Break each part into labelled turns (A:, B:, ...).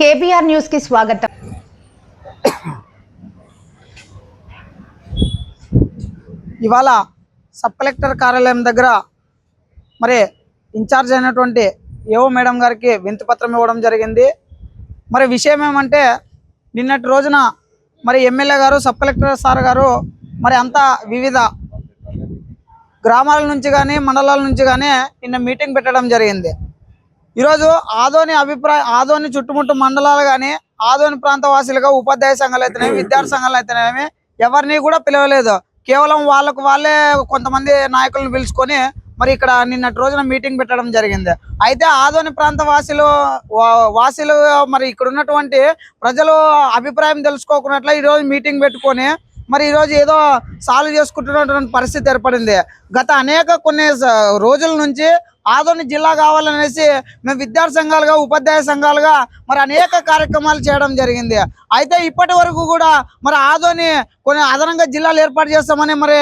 A: KBR న్యూస్కి స్వాగతం.
B: ఇవాళ సబ్ కలెక్టర్ కార్యాలయం దగ్గర మరి ఇన్ఛార్జ్ అయినటువంటి ఏవో మేడం గారికి వింతి పత్రం ఇవ్వడం జరిగింది. మరి విషయం ఏమంటే నిన్నటి రోజున మరి ఎమ్మెల్యే గారు సబ్ కలెక్టర్ సార్ గారు మరి అంతా వివిధ గ్రామాల నుంచి కానీ మండలాల నుంచి కానీ నిన్న మీటింగ్ పెట్టడం జరిగింది. ఈరోజు ఆదోని అభిప్రాయ ఆదోని చుట్టుముట్టు మండలాలు కానీ ఆదోని ప్రాంత వాసులుగా ఉపాధ్యాయ సంఘాలు అయితేనేమి విద్యార్థి సంఘాలు అయితేనేమి ఎవరిని కూడా పిలవలేదు. కేవలం వాళ్ళకు వాళ్ళే కొంతమంది నాయకులను పిలుచుకొని మరి ఇక్కడ నిన్నటి రోజున మీటింగ్ పెట్టడం జరిగింది. అయితే ఆదోని ప్రాంత వాసులు వా- వాసులు మరి ఇక్కడ ఉన్నటువంటి ప్రజలు అభిప్రాయం తెలుసుకోకున్నట్ల ఈరోజు మీటింగ్ పెట్టుకొని మరి ఈరోజు ఏదో సాల్వ్ చేసుకుంటున్నటువంటి పరిస్థితి ఏర్పడింది. గత అనేక కొన్ని స- రోజుల నుంచి ఆదోని జిల్లా కావాలనేసి మేము విద్యార్థి సంఘాలుగా ఉపాధ్యాయ సంఘాలుగా మరి అనేక కార్యక్రమాలు చేయడం జరిగింది. అయితే ఇప్పటి వరకు కూడా మరి ఆదోని కొన్ని అదనంగా జిల్లాలు ఏర్పాటు చేస్తామని మరి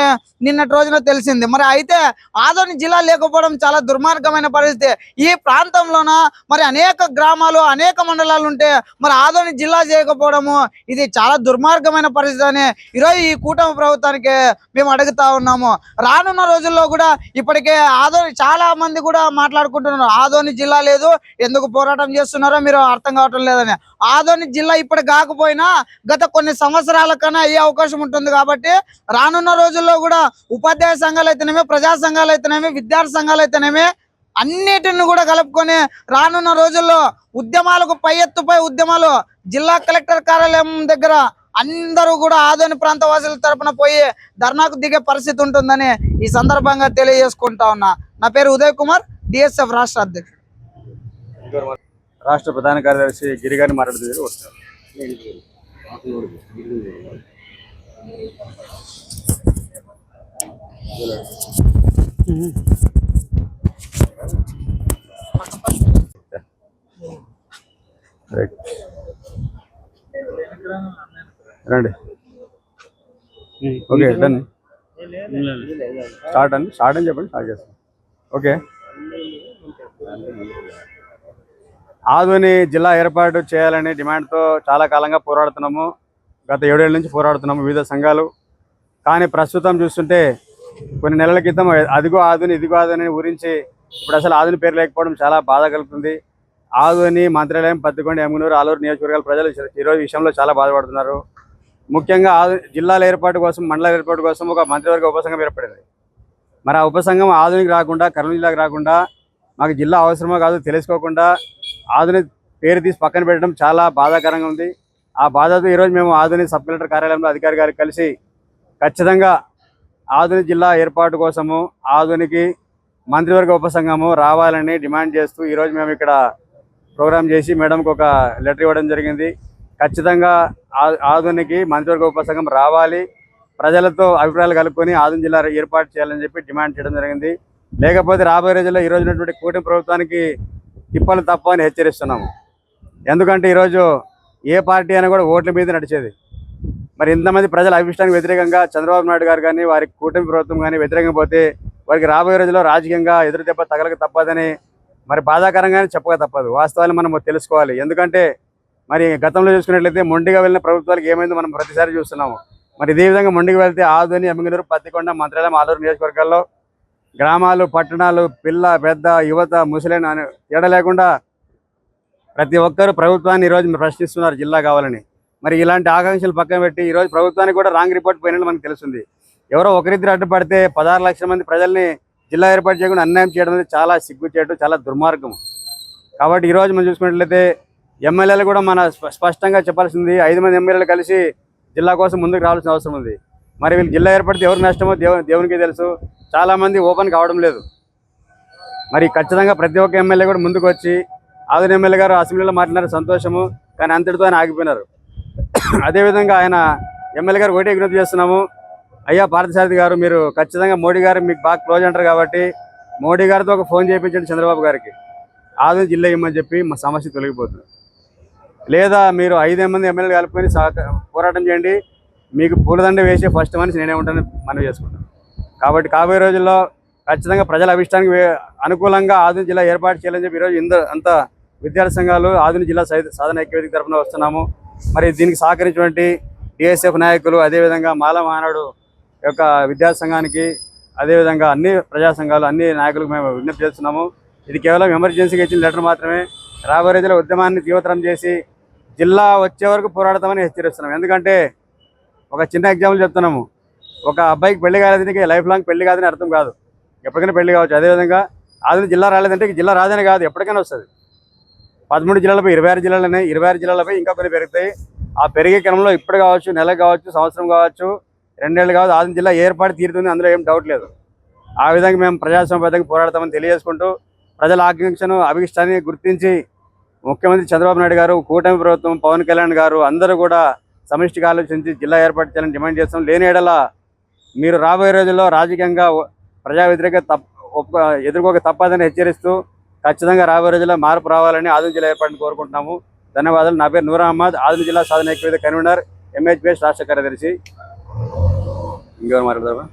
B: నిన్నటి రోజున తెలిసింది. మరి అయితే ఆదోని జిల్లా లేకపోవడం చాలా దుర్మార్గమైన పరిస్థితి. ఈ ప్రాంతంలోన మరి అనేక గ్రామాలు అనేక మండలాలు ఉంటే మరి ఆదోని జిల్లా చేయకపోవడము ఇది చాలా దుర్మార్గమైన పరిస్థితి అని ఈరోజు ఈ కూటమి ప్రభుత్వానికి మేము అడుగుతా ఉన్నాము. రానున్న రోజుల్లో కూడా ఇప్పటికే ఆదోని చాలా మంది కూడా మాట్లాడుకుంటున్నారు. ఆదోని జిల్లా లేదు ఎందుకు పోరాటం చేస్తున్నారో మీరు అర్థం కావటం లేదని. ఆదోని జిల్లా ఇప్పటి కాకపోయినా గత కొన్ని సంవత్సరాల కన్నా అయ్యే అవకాశం ఉంటుంది కాబట్టి రానున్న రోజుల్లో కూడా ఉపాధ్యాయ సంఘాలు అయితేనేమి ప్రజా సంఘాలు అయితేనేమి విద్యార్థి సంఘాలు అయితేనేమి అన్నిటిని కూడా కలుపుకొని రానున్న రోజుల్లో ఉద్యమాలకు పై ఎత్తుపై ఉద్యమాలు జిల్లా కలెక్టర్ కార్యాలయం దగ్గర అందరూ కూడా ఆదోని ప్రాంత వాసుల తరపున పోయి ధర్నాకు దిగే పరిస్థితి ఉంటుందని ఈ సందర్భంగా తెలియజేసుకుంటా ఉన్నా. నా పేరు ఉదయ్ కుమార్ డిఎస్ఎఫ్ రాష్ట్ర అధ్యక్షుడు.
C: రాష్ట్ర ప్రధాన కార్యదర్శి గిరిగారిని మాట్లాడుతూ వస్తారు రండి. Okay done. స్టార్ట్ అండి. స్టార్ట్ అని చెప్పండి స్టార్ట్ చేస్తాం. ఓకే. ఆధుని జిల్లా ఏర్పాటు చేయాలనే డిమాండ్తో చాలా కాలంగా పోరాడుతున్నాము. గత ఏడేళ్ళ నుంచి పోరాడుతున్నాము వివిధ సంఘాలు. కానీ ప్రస్తుతం చూస్తుంటే కొన్ని నెలల క్రితం అదిగో ఆధుని ఇదిగో ఆదుని ఊరించి ఇప్పుడు అసలు ఆదుని పేరు లేకపోవడం చాలా బాధ కలుగుతుంది. ఆధుని మంత్రాలయం పత్తికొండ ఎమ్మునూరు ఆలూరు నియోజకవర్గాల ప్రజలు ఈరోజు విషయంలో చాలా బాధపడుతున్నారు. ముఖ్యంగా ఆదు జిల్లాల ఏర్పాటు కోసం మండలాల ఏర్పాటు కోసం ఒక మంత్రివర్గ ఉపసంఘం ఏర్పడింది. మరి ఆ ఉపసంఘం ఆధునికి రాకుండా కర్నూలు జిల్లాకు రాకుండా మాకు జిల్లా అవసరమో కాదు తెలుసుకోకుండా ఆధునిక పేరు తీసి పక్కన పెట్టడం చాలా బాధాకరంగా ఉంది. ఆ బాధతో ఈరోజు మేము ఆధునిక సబ్ కలెక్టర్ కార్యాలయంలో అధికారి గారికి కలిసి ఖచ్చితంగా ఆధునిక జిల్లా ఏర్పాటు కోసము ఆధునికి మంత్రివర్గ ఉపసంఘము రావాలని డిమాండ్ చేస్తూ ఈరోజు మేము ఇక్కడ ప్రోగ్రామ్ చేసి మేడంకి ఒక లెటర్ ఇవ్వడం జరిగింది. ఖచ్చితంగా ఆధునికి మంత్రివర్గ ఉపసంఘం రావాలి. ప్రజలతో అభిప్రాయాలు కలుపుకొని ఆధునిక జిల్లా ఏర్పాటు చేయాలని చెప్పి డిమాండ్ చేయడం జరిగింది. లేకపోతే రాబోయే రోజుల్లో ఈ రోజునటువంటి ఉన్నటువంటి కూటమి ప్రభుత్వానికి తిప్పలు తప్ప అని హెచ్చరిస్తున్నాము. ఎందుకంటే ఈరోజు ఏ పార్టీ అయినా కూడా ఓట్ల మీద నడిచేది. మరి ఇంతమంది ప్రజల అభిష్టానికి వ్యతిరేకంగా చంద్రబాబు నాయుడు గారు కానీ వారి కూటమి ప్రభుత్వం కానీ వ్యతిరేకంగా పోతే వారికి రాబోయే రోజుల్లో రాజకీయంగా ఎదురు దెబ్బ తగలక తప్పదని మరి బాధాకరంగానే చెప్పక తప్పదు. వాస్తవాలు మనం తెలుసుకోవాలి. ఎందుకంటే మరి గతంలో చూసుకున్నట్లయితే మొండిగా వెళ్ళిన ప్రభుత్వాలకు ఏమైందో మనం ప్రతిసారి చూస్తున్నాము. మరి ఇదే విధంగా మొండికి వెళ్తే ఆధుని అమ్మిగనూరు పత్తికొండ మంత్రాలయం ఆలూరు నియోజకవర్గాల్లో గ్రామాలు పట్టణాలు పిల్ల పెద్ద యువత ముసలిన తేడా లేకుండా ప్రతి ఒక్కరు ప్రభుత్వాన్ని ఈరోజు ప్రశ్నిస్తున్నారు జిల్లా కావాలని. మరి ఇలాంటి ఆకాంక్షలు పక్కన పెట్టి ఈరోజు ప్రభుత్వానికి కూడా రాంగ్ రిపోర్ట్ పోయినట్టు మనకు తెలుస్తుంది. ఎవరో ఒకరిద్దరు అడ్డుపడితే పదహారు లక్షల మంది ప్రజల్ని జిల్లా ఏర్పాటు చేయకుండా అన్యాయం చేయడం అనేది చాలా సిగ్గు చేయడం చాలా దుర్మార్గం. కాబట్టి ఈరోజు మనం చూసుకున్నట్లయితే ఎమ్మెల్యేలు కూడా మన స్ప- స్పష్టంగా చెప్పాల్సింది ఐదు మంది ఎమ్మెల్యేలు కలిసి జిల్లా కోసం ముందుకు రావాల్సిన అవసరం ఉంది. మరి వీళ్ళు జిల్లా ఏర్పడితే ఎవరు నష్టమో దేవు దేవునికి తెలుసు. చాలా మంది ఓపెన్ కావడం లేదు. మరి ఖచ్చితంగా ప్రతి ఒక్క ఎమ్మెల్యే కూడా ముందుకు వచ్చి ఆదిన ఎమ్మెల్యే గారు అసెంబ్లీలో మాట్లాడినారు సంతోషము కానీ అంతటితో ఆయన ఆగిపోయినారు. అదేవిధంగా ఆయన ఎమ్మెల్యే గారు ఒకటే విజ్ఞప్తి చేస్తున్నాము అయ్యా పార్థసారథి గారు మీరు ఖచ్చితంగా మోడీ గారు మీకు బాగా క్లోజ్ అంటారు కాబట్టి మోడీ గారితో ఒక ఫోన్ చేయించండి చంద్రబాబు గారికి. ఆదిన జిల్లా ఇమ్మని చెప్పి మా సమస్య తొలగిపోతుంది. లేదా మీరు ఐదు మంది ఎమ్మెల్యేలు కలుపుకొని పోరాటం చేయండి. మీకు పూలదండ వేసే ఫస్ట్ మనిషి నేనే ఉంటానని మనవి చేసుకుంటాను. కాబట్టి కాబోయే రోజుల్లో ఖచ్చితంగా ప్రజల అభిష్టానికి అనుకూలంగా ఆధునిక జిల్లా ఏర్పాటు చేయాలని చెప్పి ఈరోజు ఇంత అంత విద్యార్థి సంఘాలు ఆధునిక జిల్లా సాధన ఐక్యవేదిక తరఫున వస్తున్నాము. మరి దీనికి సహకరించినటువంటి డిఎస్ఎఫ్ నాయకులు అదేవిధంగా మాల మహానాడు యొక్క విద్యార్థి సంఘానికి అదేవిధంగా అన్ని ప్రజా సంఘాలు అన్ని నాయకులకు మేము విజ్ఞప్తి చేస్తున్నాము. ఇది కేవలం ఎమర్జెన్సీగా ఇచ్చిన లెటర్ మాత్రమే. రాబోయే రోజుల ఉద్యమాన్ని తీవ్రతరం చేసి జిల్లా వచ్చే వరకు పోరాడతామని హెచ్చరిస్తున్నాం. ఎందుకంటే ఒక చిన్న ఎగ్జాంపుల్ చెప్తున్నాము. ఒక అబ్బాయికి పెళ్ళి కాలేదని లైఫ్ లాంగ్ పెళ్ళి కాదని అర్థం కాదు. ఎప్పటికైనా పెళ్ళి కావచ్చు. అదేవిధంగా ఆదిని జిల్లా రాలేదంటే జిల్లా రాదని కాదు ఎప్పటికైనా వస్తుంది. పదమూడు జిల్లాలపై ఇరవై ఆరు జిల్లాలు ఉన్నాయి ఇరవై ఆరు జిల్లాలపై ఇంకా కొన్ని పెరుగుతాయి. ఆ పెరిగే క్రమంలో ఇప్పుడు కావచ్చు నెల కావచ్చు సంవత్సరం కావచ్చు రెండేళ్ళు కావచ్చు ఆదిని జిల్లా ఏర్పాటు తీరుతుంది అందులో ఏం డౌట్ లేదు. ఆ విధంగా మేము ప్రజాస్వామ్యబద్ధంగా పోరాడతామని తెలియజేసుకుంటూ ప్రజల ఆకాంక్షను అభిష్టాన్ని గుర్తించి ముఖ్యమంత్రి చంద్రబాబు నాయుడు గారు కూటమి ప్రభుత్వం పవన్ కళ్యాణ్ గారు అందరూ కూడా సమిష్టిగా ఆలోచించి జిల్లా ఏర్పాటు చేయాలని డిమాండ్ చేస్తాం లేని ఏడల మీరు రాబోయే రోజుల్లో రాజకీయంగా ప్రజా వ్యతిరేక తప్ప ఎదుర్కోక తప్పదని హెచ్చరిస్తూ ఖచ్చితంగా రాబోయే రోజుల్లో మార్పు రావాలని ఆదిలాబాద్ జిల్లా ఏర్పాటుని కోరుకుంటున్నాము. ధన్యవాదాలు. నా పేరు నూర్ అహ్మద్. ఆదిలాబాద్ జిల్లా సాధన ఐక్యవేదిక కన్వీనర్ ఎంహెచ్పిఎస్ రాష్ట్ర కార్యదర్శి. ఇంకెవరు మాట్లాడదామా?